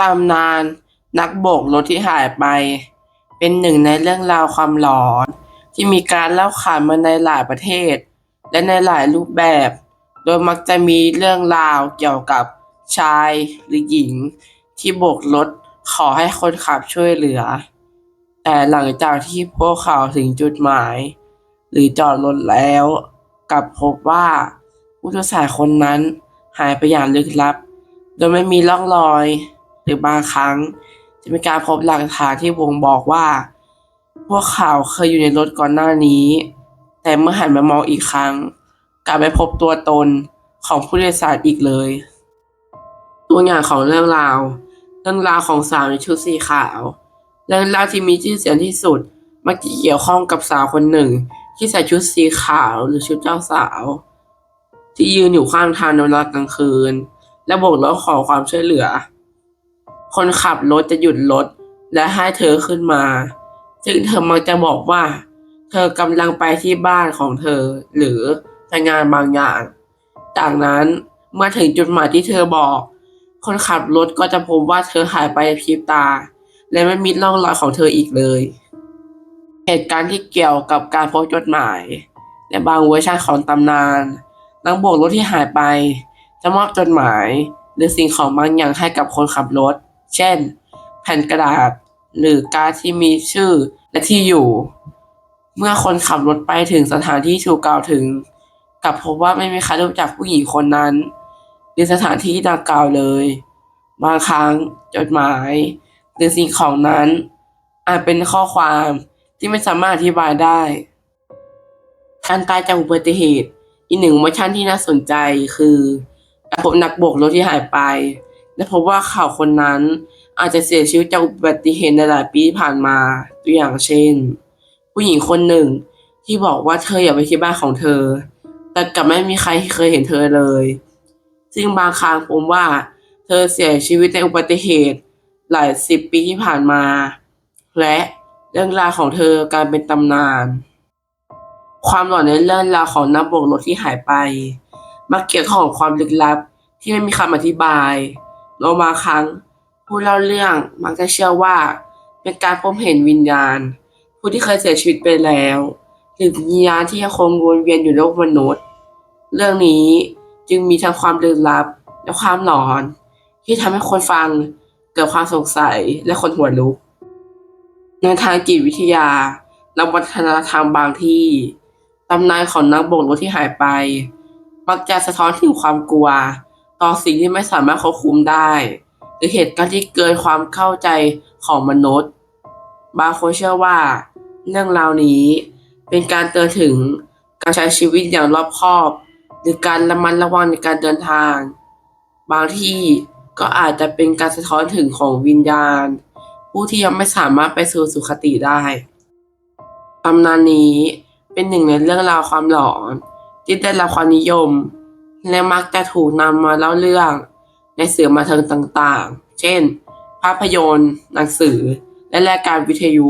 ตำนานนักโบกรถที่หายไป เป็นหนึ่งในเรื่องราวความหลอน ที่มีการเล่าขานมาในหลายประเทศ และในหลายรูปแบบ โดยมักจะมีเรื่องราวเกี่ยวกับชายหรือหญิง ที่โบกรถขอให้คนขับช่วยเหลือ แต่หลังจากที่พวกเขาถึงจุดหมาย หรือจอดรถแล้วกลับพบว่าผู้โดยสารคนนั้นหายไปอย่างลึกลับ โดยไม่มีร่องรอย รือบางครั้ง จะมีการพบหลักฐานที่บ่งบอกว่า พวกเขาเคยอยู่ในรถก่อนหน้านี้ แต่เมื่อหันมามองอีกครั้ง กลับไม่พบตัวตนของผู้โดยสารอีกเลย ตัวอย่างของเรื่องราว เรื่องราวของสาวในชุดสีขาว เรื่องราวที่มีชื่อเสียงที่สุดมักจะเกี่ยวข้องกับสาวคนหนึ่ง ที่ใส่ชุดสีขาวหรือชุดเจ้าสาว ที่ยืนอยู่ข้างทางในเวลากลางคืน และโบกรถขอความช่วยเหลือ คนขับรถจะหยุดรถและให้เธอขึ้นมา ซึ่งเธอมักจะบอกว่า เธอกำลังไปที่บ้านของเธอหรือทำงานบางอย่าง จากนั้นเมื่อถึงจุดหมายที่เธอบอก คนขับรถก็จะพบว่าเธอหายไปพริบตา และไม่มีร่องรอยของเธออีกเลย เหตุการณ์ที่เกี่ยวกับการพบจดหมายและบางเวอร์ชันของตำนานนักโบกรถที่หายไป จะมอบจดหมาย หรือสิ่งของบางอย่างให้กับคนขับรถ เช่น แผ่นกระดาษ หรือการ์ดที่มีชื่อและที่อยู่ เมื่อคนขับรถไปถึงสถานที่ถูกกล่าวถึงกลับพบว่าไม่มีใครรู้จักผู้หญิงคนนั้นหรือสถานที่ดังกล่าวเลย บางครั้งจดหมาย หรือสิ่งของนั้น อาจเป็นข้อความที่ไม่สามารถอธิบายได้การตายจากอุบัติเหตุ อีกหนึ่งเวอร์ชันที่น่าสนใจคือการพบนักบกรถที่หายไป และพบว่าเขาวคนนั้นอาจจะเสียชีวิตจากอุบัติเหตุในหลายปีที่ผ่านมาตัวอย่างเช่น ผู้หญิงคนหนึ่งที่บอกว่าเธออยากไปที่บ้านของเธอ แต่กลับไม่มีใครเคยเห็นเธอเลย ซึ่งบางครั้งผมว่า เธอเสียชีวิตในอุบัติเหตุหลายสิบปีที่ผ่านมา และเรื่องราวของเธอกลายเป็นตำนาน ความหลอนในเรื่องราวของนักโบกรถที่หายไปมักเกี่ยวข้องความลึกลับที่ไม่มีคำอธิบาย แล้วบาครั้ง ผู้เล่าเรื่องมักจะเชื่อว่า เป็นการพบเห็นวิญญาณ ผู้ที่เคยเสียชีวิตไปแล้ว หรือวิญญาณที่ยังคงวนเวียนอยู่ในโลกมนุษย์ เรื่องนี้จึงมีทั้งความลึกลับและความหลอน ที่ทำให้คนฟังเกิดความสงสัยและคนหัวลุก ในทางจิตวิทยาและวัฒนธรรมบางที่ตำนานของนักบกรถที่หายไป มักจะสะท้อนถึงความกลัว ต่อสิ่งที่ไม่สามารถควบคุมได้ หรือเหตุการณ์ที่เกินความเข้าใจของมนุษย์ บางคนเชื่อว่า เรื่องราวนี้เป็นการเตือนถึงการใช้ชีวิตอย่างรอบคอบ หรือการระมัดระวังในการเดินทาง บางที่ก็อาจจะเป็นการสะท้อนถึงของวิญญาณ ผู้ที่ยังไม่สามารถไปสู่สุคติได้ตำนานนี้เป็นหนึ่งในเรื่องราวความหลอนที่ได้รับความนิยม และมักจะถูกนำมาเล่าเรื่องในสื่อมาเทิงต่างๆ เช่น ภาพยนตร์ หนังสือ และรายการวิทยุ